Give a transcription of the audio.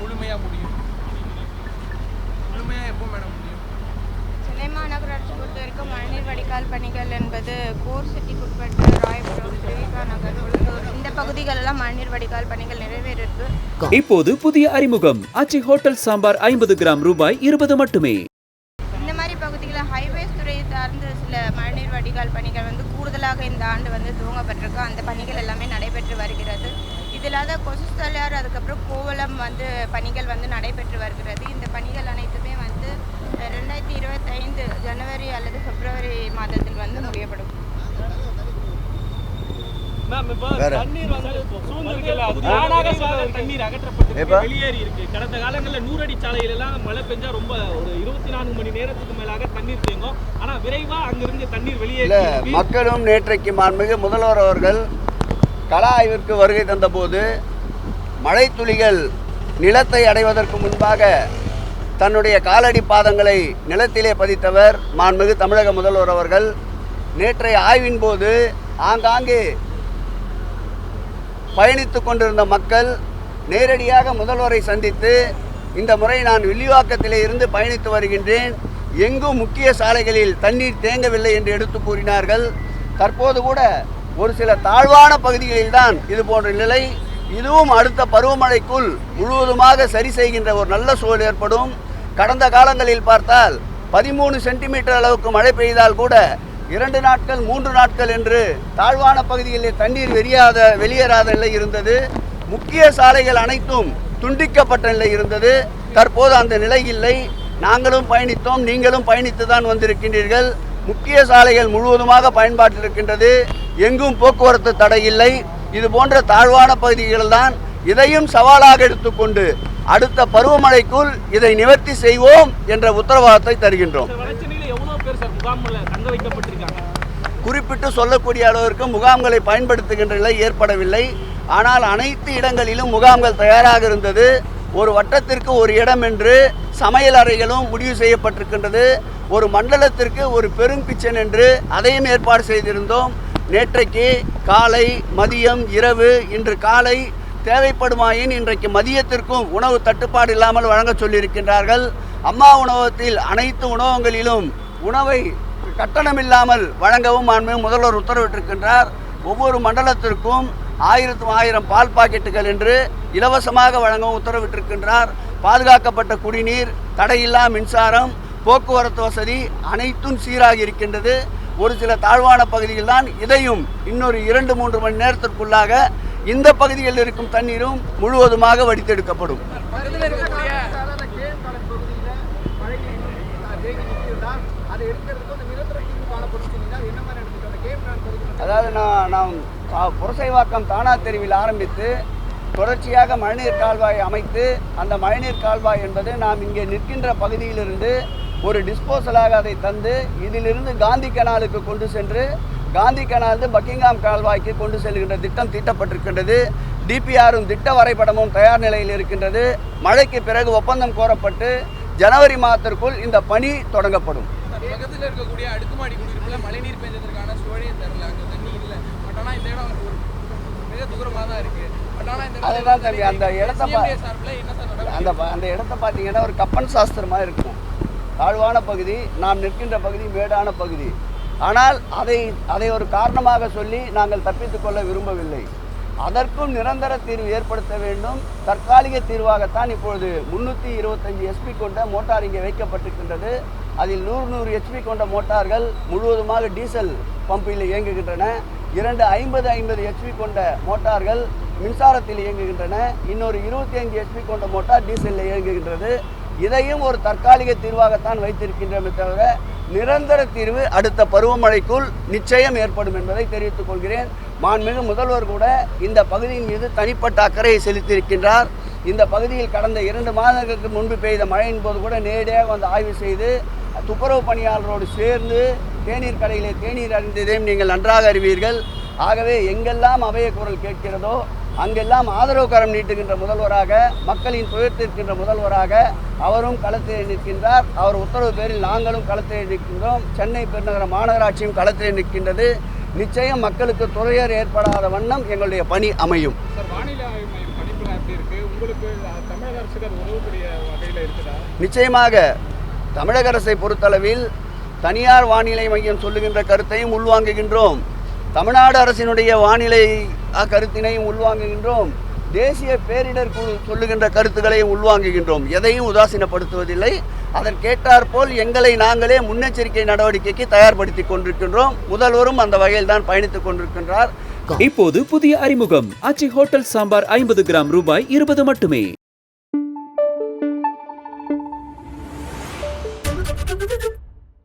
முழுமையா முடியும். முழுமையா எப்போ மேடம் முடியும்? சென்னை மாநகராட்சி பொறுத்த வரைக்கும் மழைநீர் வடிகால் பணிகள் என்பது கோர் சிட்டிக்குட்பட்ட ராயபுரம் விவேகா நகர் உள்ளூர் இந்த பகுதிகளெல்லாம் மழைநீர் வடிகால் பணிகள் நிறைவேறிருக்கு. இப்போது புதிய அறிமுகம். ஆச்சி ஹோட்டல் சாம்பார் ஐம்பது கிராம் ரூபாய் இருபது மட்டுமே. இந்த மாதிரி பகுதிகளில் ஹைவேஸ் துறை சார்ந்த சில மழைநீர் வடிகால் பணிகள் வந்து கூடுதலாக இந்த ஆண்டு வந்து துவங்கப்பட்டிருக்கு. அந்த பணிகள் எல்லாமே நடைபெற்று வருகிறது. இது இல்லாத கொசுஸ்தலையார் அதுக்கப்புறம் கோவளம் வந்து பணிகள் வந்து நடைபெற்று வருகிறது. இந்த பணிகள் அனைத்துமே வந்து ரெண்டாயிரத்தி இருபத்தைந்து ஜனவரி அல்லது பிப்ரவரி மாதத்தில் வந்து முடியப்படும்? வெளியேறி இருக்கு. கடந்த காலங்களில் நூறடி சாலையில எல்லாம் மழை பெஞ்சா ரொம்ப ஒரு இருபத்தி நான்கு மணி நேரத்துக்கு மேலாக தண்ணீர் தேங்கும். ஆனா விரைவா அங்கிருந்து தண்ணீர் வெளியேறி மக்களும் நேற்றைக்கு மாண்புமிகு முதல்வர் அவர்கள் கலா ஆய்விற்கு வருகை தந்தபோது மழை துளிகள் நிலத்தை அடைவதற்கு முன்பாக தன்னுடைய காலடி பாதங்களை நிலத்திலே பதித்தவர் மாண்புமிகு தமிழக முதல்வர் அவர்கள். நேற்றைய ஆய்வின் போது ஆங்காங்கே பயணித்து கொண்டிருந்த மக்கள் நேரடியாக முதல்வரை சந்தித்து இந்த முறை நான் வில்லிவாக்கத்திலே இருந்து பயணித்து வருகின்றேன். எங்கும் முக்கிய சாலைகளில் தண்ணீர் தேங்கவில்லை என்று எடுத்து கூறினார்கள். தற்போது கூட ஒரு சில தாழ்வான பகுதிகளில் தான் இது போன்ற நிலை. இதுவும் அடுத்த பருவமழைக்குள் முழுவதுமாக சரி செய்கின்ற ஒரு நல்ல சூழல் ஏற்படும். கடந்த காலங்களில் பார்த்தால் பதிமூணு சென்டிமீட்டர் அளவுக்கு மழை பெய்தால் கூட இரண்டு நாட்கள் மூன்று நாட்கள் என்று தாழ்வான பகுதிகளில் தண்ணீர் வெளியாத வெளியேறாத நிலை இருந்தது. முக்கிய சாலைகள் அனைத்தும் துண்டிக்கப்பட்ட நிலை இருந்தது. தற்போது அந்த நிலை இல்லை. நாங்களும் பயணித்தோம். நீங்களும் பயணித்து தான் வந்திருக்கின்றீர்கள். முக்கிய சாலைகள் முழுவதுமாக பயன்பாட்டில் இருக்கின்றது எங்கும் போக்குவரத்து தடை இல்லை இது போன்ற தாழ்வான பகுதிகள் தான் இதையும் சவாலாக எடுத்துக்கொண்டு அடுத்த பருவமழைக்குள் இதை நிவர்த்தி செய்வோம் என்ற உத்தரவாதத்தை தருகின்றோம். குறிப்பிட்டு சொல்லக்கூடிய அளவிற்கு முகாம்களை பயன்படுத்துகின்ற நிலை ஏற்படவில்லை. ஆனால் அனைத்து இடங்களிலும் முகாம்கள் தயாராக இருந்தது. ஒரு வட்டத்திற்கு ஒரு இடம் என்று சமையல் அறைகளும் முடிவு செய்யப்பட்டிருக்கின்றது. ஒரு மண்டலத்திற்கு ஒரு பெரும் கிச்சன் என்று அதையும் ஏற்பாடு செய்திருந்தோம். நேற்றைக்கு காலை மதியம் இரவு இன்று காலை தேவைப்படுமாயின் இன்றைக்கு மதியத்திற்கும் உணவு தட்டுப்பாடு இல்லாமல் வழங்க சொல்லியிருக்கின்றார்கள். அம்மா உணவகத்தில் அனைத்து உணவகங்களிலும் உணவை கட்டணமில்லாமல் வழங்கவும் மாண்புமிகு முதல்வர் உத்தரவிட்டிருக்கின்றார். ஒவ்வொரு மண்டலத்திற்கும் ஆயிரத்து ஆயிரம் பால் பாக்கெட்டுகள் என்று இலவசமாக வழங்கவும் உத்தரவிட்டிருக்கின்றார். பாதுகாக்கப்பட்ட குடிநீர் தடையில்லா மின்சாரம் போக்குவரத்து வசதி அனைத்தும் சீராக இருக்கின்றது. ஒரு சில தாழ்வான பகுதியில் தான் இதையும் இன்னொரு இரண்டு மூன்று மணி நேரத்திற்குள்ளாக இந்த பகுதிகளில் இருக்கும் தண்ணீரும் முழுவதுமாக வடித்தெடுக்கப்படும். அதாவது நான் நான் புரசைவாக்கம் தானா தெருவில் ஆரம்பித்து தொடர்ச்சியாக மழைநீர் கால்வாய் அமைத்து அந்த மழைநீர் கால்வாய் என்பது நாம் இங்கே நிற்கின்ற பகுதியிலிருந்து ஒரு டிஸ்போசலாக அதை தந்து இதிலிருந்து காந்தி கனாலுக்கு கொண்டு சென்று காந்தி கனாலிருந்து பக்கிங்காம் கால்வாய்க்கு கொண்டு செல்கின்ற திட்டம் தீட்டப்பட்டிருக்கின்றது. டிபிஆரும் திட்ட வரைபடமும் தயார் நிலையில் இருக்கின்றது. மழைக்கு பிறகு ஒப்பந்தம் கோரப்பட்டு ஜனவரி மாதத்திற்குள் இந்த பணி தொடங்கப்படும். பக்கத்தில் இருக்கக்கூடிய அடுக்குமாடி குடியிருப்பில் மழைநீர் பெஞ்சதற்கான சூழலே தரல அங்கே தண்ணி இல்லை. பட் ஆனால் இந்த இடம் மிக தூரமாக தான் இருக்குது அதுதான் தம்பி, அந்த இடத்த அந்த அந்த இடத்த பார்த்தீங்கன்னா ஒரு கப்பன் சாஸ்திரமாக இருக்கும். தாழ்வான பகுதி நாம் நிற்கின்ற பகுதி மேடான பகுதி. ஆனால் அதை அதை ஒரு காரணமாக சொல்லி நாங்கள் தப்பித்துக் கொள்ள விரும்பவில்லை. அதற்கும் நிரந்தர தீர்வு ஏற்படுத்த வேண்டும். தற்காலிக தீர்வாகத்தான் இப்பொழுது முன்னூற்றி இருபத்தஞ்சி எஸ்பி கொண்ட மோட்டார் இங்கே வைக்கப்பட்டிருக்கின்றது. அதில் நூறு நூறு ஹெச்பி கொண்ட மோட்டார்கள் முழுவதுமாக டீசல் பம்பில் இயங்குகின்றன. இரண்டு ஐம்பது ஐம்பது ஹெச்பி கொண்ட மோட்டார்கள் மின்சாரத்தில் இயங்குகின்றன. இன்னொரு இருபத்தி அஞ்சு எஸ்பி கொண்ட மோட்டார் டீசலில் இயங்குகின்றது. இதையும் ஒரு தற்காலிக தீர்வாகத்தான் வைத்திருக்கின்றமே தவிர நிரந்தர தீர்வு அடுத்த பருவமழைக்குள் நிச்சயம் ஏற்படும் என்பதை தெரிவித்துக் கொள்கிறேன். மாண்புமிகு முதல்வர் கூட இந்த பகுதியின் மீது தனிப்பட்ட அக்கறையை செலுத்தியிருக்கின்றார். இந்த பகுதியில் கடந்த இரண்டு மாதங்களுக்கு முன்பு பெய்த மழையின் போது கூட நேரடியாக வந்து ஆய்வு செய்து துப்புரவு பணியாளரோடு சேர்ந்து தேநீர் கடையிலே தேநீர் அறிந்ததையும் நீங்கள் நன்றாக அறிவீர்கள். ஆகவே எங்கெல்லாம் அவைய குரல் கேட்கிறதோ அங்கெல்லாம் ஆதரவு கரம் நீட்டுகின்ற முதல்வராக மக்களின் துயர்த்திருக்கின்ற முதல்வராக அவரும் களத்திலே நிற்கின்றார். அவர் உத்தரவு பேரில் நாங்களும் களத்திலே நிற்கின்றோம். சென்னை பெருநகர மாநகராட்சியும் களத்திலே நிற்கின்றது. நிச்சயம் மக்களுக்கு துறையர் ஏற்படாத வண்ணம் எங்களுடைய பணி அமையும். நிச்சயமாக தமிழக அரசை பொறுத்தளவில் தனியார் வானிலை மையம் சொல்லுகின்ற கருத்தையும் உள்வாங்குகின்றோம். தமிழ்நாடு அரசினுடைய வானிலை அக்கருத்தினையும் உள்வாங்குகின்றோம். தேசிய பேரிடர் குழு சொல்லுகின்ற கருத்துக்களையும் உள்வாங்குகின்றோம். எதையும் உதாசீனப்படுத்துவதில்லை. அதற்கேற்றாற்போல் எங்களை நாங்களே முன்னெச்சரிக்கை நடவடிக்கைக்கு தயார்படுத்தி கொண்டிருக்கின்றோம். முதல்வரும் அந்த வகையில் தான் பயணித்துக் கொண்டிருக்கின்றார். இப்போது புதிய அறிமுகம். ஆச்சி ஹோட்டல் சாம்பார் ஐம்பது கிராம் ரூபாய் இருபது மட்டுமே.